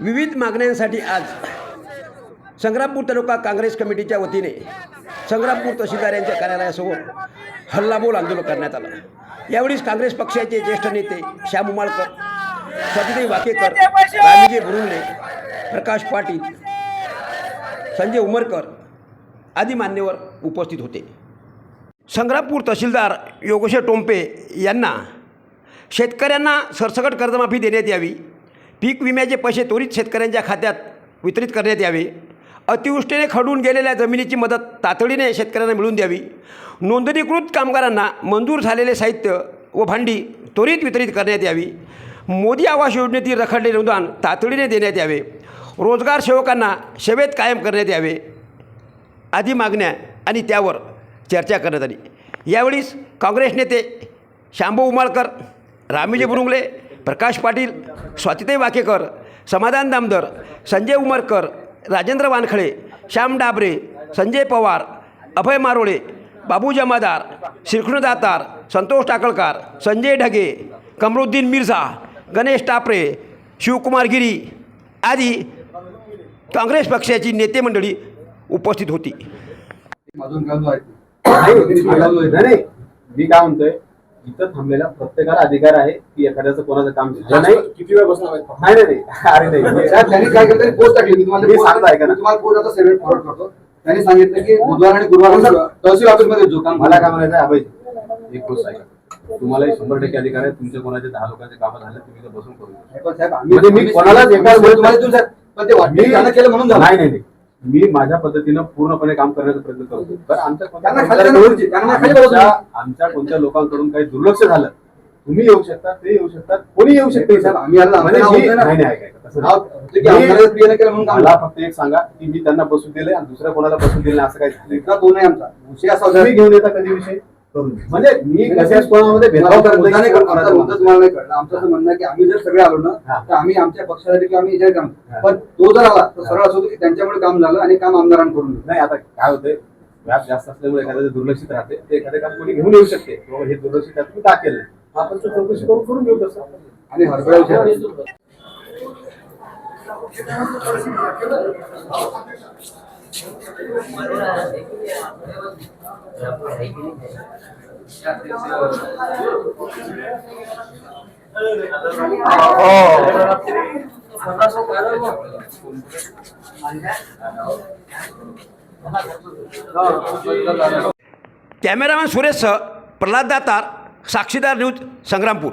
विविध मागण्यांसाठी आज संग्रामपूर तालुका काँग्रेस कमिटीच्या वतीने संग्रामपूर तहसीलदार यांच्या कार्यालयासमोर हल्लाबोल आंदोलन करण्यात आलं. यावेळी काँग्रेस पक्षाचे ज्येष्ठ नेते श्याम उमाळकर स्वातीताई वाकेकर रामजी गुरुंगले प्रकाश पाटील संजय उमरकर आदी मान्यवर उपस्थित होते. संग्रामपूर तहसीलदार योगेश टोंपे यांना शेतकऱ्यांना सरसकट कर्जमाफी देण्यात यावी पीक विम्याचे पैसे त्वरित शेतकऱ्यांच्या खात्यात वितरित करण्यात यावे. अतिवृष्टीने खडून गेलेल्या जमिनीची मदत तातडीने शेतकऱ्यांना मिळवून द्यावी. नोंदणीकृत कामगारांना मंजूर झालेले साहित्य व भांडी त्वरित वितरित करण्यात यावी. मोदी आवास योजनेतील रखडलेले अनुदान तातडीने देण्यात यावे. रोजगार सेवकांना सेवेत कायम करण्यात यावे. आदी मागण्या आणि त्यावर चर्चा करण्यात आली. यावेळीस काँग्रेस नेते शांभू उमाळकर रामीजी बुरुंगले प्रकाश पाटील स्वातिताई वाकेकर समाधान दामदर संजय उमरकर राजेंद्र वानखळे श्याम डाबरे संजय पवार अभय मारोळे बाबू जमादार श्रीकृष्ण दातार संतोष टाकळकार संजय ढगे कमरुद्दीन मिर्झा गणेश टापरे शिवकुमार गिरी आदी काँग्रेस पक्षाची नेते मंडळी उपस्थित होती. मी काय म्हणतोय? इथं थांबलेला प्रत्येकाला अधिकार आहे की एखाद्याचं कोणाचं काम झालं नाही. किती वेळ बसणार नाही नाही नाही. अरे नाही. त्यांनी काय केलं पोस्ट टाकली. मी तुम्हाला मी post- सांगतो ऐका ना. मी तुम्हाला पोस्ट आता सेव्हन फॉरवर्ड करतो. त्यांनी सांगितलं की बुधवार आणि गुरुवार तहसील ऑफिसमध्ये जो काम मला काय म्हणायचं आहे अभय एक गोष्ट ऐका. तुम्हालाही शंभर टक्के अधिकार आहे. तुमच्या कोणाचे दहा लोकांचे कामं झाले तुम्ही बसून करू शकता. म्हणजे मी तुम्हाला तुमच्या- पण ते केलं म्हणून नाही नाही. मी माझ्या पद्धतीनं पूर्णपणे काम करण्याचा प्रयत्न करतो आमच्या कोणत्या आमच्या लोकांकडून काही दुर्लक्ष झालं तुम्ही येऊ शकता ते येऊ शकतात कोणी येऊ शकते? म्हणजे मला. फक्त एक सांगा की मी त्यांना बसू दिले आणि दुसऱ्या कोणाला बसू दिले असं काही झालं इतका तो नाही आमचा. विषय असा घेऊन येता कधी विषय म्हणजे मी कशाच कोणामध्ये भेदभाव करत मुद्दा नाही. आमचा नाही कळला. म्हणणं आहे की आम्ही जर सगळे आलो. ना तर आम्ही आमच्या पक्षासाठी किंवा आम्ही. करतो पण तो जर आला तर सरळ असं होतं की त्यांच्यामुळे काम झालं आणि काम आमदारांकडून. नाही आता काय होतंय? व्याप जास्त असल्यामुळे एखाद्याचं दुर्लक्षित राहते ते एखादे काम कोणी घेऊन येऊ शकते. हे दुर्लक्षित तुम्ही का केलं? आपण तो चौकशी करून करून घेऊ तसं. आणि हरभरा विचार कॅमेरामॅन सुरेश प्रल्हाद दातार साक्षीदार न्यूज संग्रामपूर.